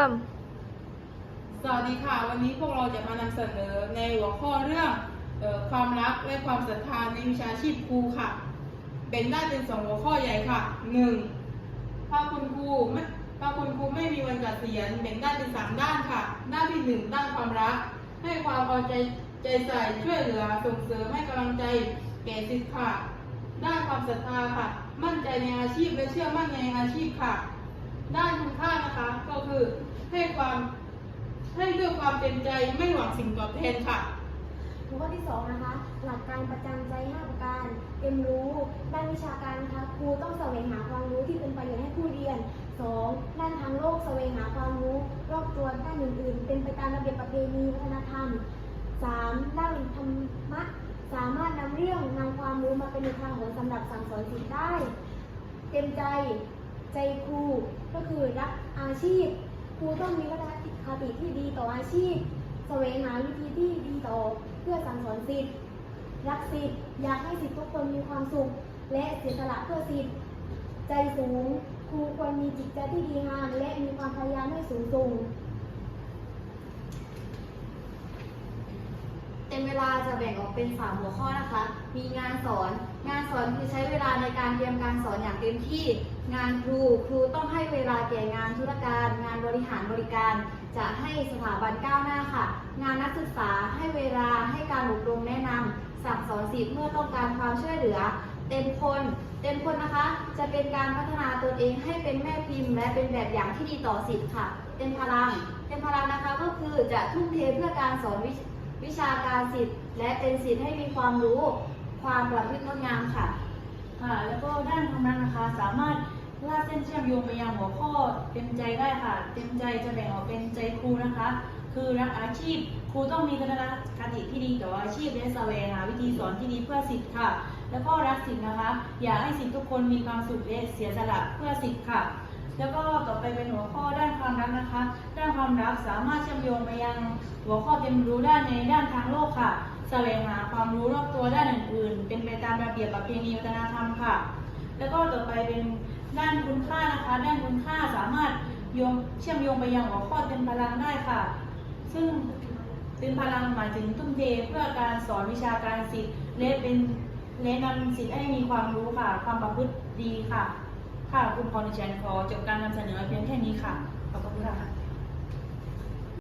เริ่มสวัสดีค่ะ วันนี้พวกเราจะมานำเสนอในหัวข้อเรื่องออความรักและความศรัทธาในวิชาชีพครูค่ะแบ่งได้เป็นสองหัวข้อใหญ่ค่ะหนึ่งถ้าคุณครูไม่ถ้าคุณครูไม่มีวันเกษียณแบ่งได้เป็นสามด้านค่ะด้านที่หนึ่งด้านความรัก ให้ความเอาใจใจใส่ช่วยเหลือส่งเสริมให้กำลังใจแก่ศิษย์ค่ะ ด้านความศรัทธาค่ะ มั่นใจในอาชีพและเชื่อมั่นในอาชีพค่ะ ด้านคุณค่านะคะก็คือ ให้ความให้ด้วยความเต็มใจไม่หวังสิ่งตอบแทนค่ะ หัวข้อที่สองนะคะ หลักการประจำใจ5ประการเรียนรู้ด้านวิชาการนะคะครูต้องแสวงหาความรู้ที่เป็นประโยชน์ให้ผู้เรียน 2. ด้านทางโลกแสวงหาความรู้รอบตัวด้านอื่นๆ เป็นไปตามระเบียบประเพณีวัฒนธรรม 3. ด้านธรรมะสามารถนำเรื่องนำความรู้มาเป็นทางหนสำหรับสั่งสอนสิ่งได้ เต็มใจใจครูก็คือรักอาชีพ ครูต้องมีวัฒนคติที่ดีต่ออาชีพแสวงหาวิธีที่ดีต่อเพื่อสั่งสอนสิทธิ์รักสิทธิ์อยากให้สิทธิ์ทุกคนมีความสุข และเสียสละเพื่อสิทธิ์ใจสูง ครูควรมีจิตใจที่ดีงามและมีความพยายามให้สูงส่ง เต็มเวลาจะแบ่งออกเป็น 3 หัวข้อนะคะ มีงานสอน งานสอนคือใช้เวลาในการเตรียมการสอนอย่างเต็มที่ งานครู ครูต้องให้เวลาแก่งานธุรการ งานบริหารบริการ จะให้สถาบันก้าวหน้าค่ะ งานนักศึกษาให้เวลาให้การอบรมแนะนำสั่งสอนสิทธิ์เมื่อต้องการความช่วยเหลือ เต็มคน เต็มคนนะคะ จะเป็นการพัฒนาตนเองให้เป็นแม่พิมพ์ และเป็นแบบอย่างที่ดีต่อสิทธิ์ค่ะ เต็มพลัง เต็มพลังนะคะก็คือจะทุ่มเทเพื่อการสอนวิช วิชาการสิทธิ์ และเป็นสิทธิ์ให้มีความรู้ ความประพฤติงดงามค่ะ ค่ะ แล้วก็ด้านความรักนะคะสามารถลากเส้นเชื่อมโยงไปยังหัวข้อเต็มใจได้ค่ะ เต็มใจจะแบ่งออกเป็นใจครูนะคะ คือรักอาชีพ ครูต้องมีทัศนคติที่ดีต่ออาชีพและแสวงหาวิธีสอนที่ดีเพื่อสิทธิ์ค่ะ แล้วก็รักสิทธิ์นะคะ อยากให้สิทธิ์ทุกคนมีความสุขและเสียสละเพื่อสิทธิ์ค่ะ แล้วก็ต่อไปเป็นหัวข้อด้านความรักนะคะ ด้านความรักสามารถเชื่อมโยงไปยังหัวข้อเต็มรู้ด้านในด้านทางโลกค่ะแสวงหาความรู้รอบตัวด้านอื่นๆ เป็นไปตามระเบียบประเพณีวัฒนธรรมค่ะ แล้วก็ต่อไปเป็นด้านคุณค่านะคะ ด้านคุณค่าสามารถโยงเชื่อมโยงไปยังหัวข้อเป็นพลังได้ค่ะ ซึ่งเป็นพลังหมายถึงทุ่มเทเพื่อการสอนวิชาการสิทธิ์และเป็นและนำสิทธิ์ให้มีความรู้ค่ะ ความประพฤติดีค่ะ ค่ะคุณพรดิฉันขอจบการนำเสนอเพียงแค่นี้ค่ะ ขอบคุณค่ะ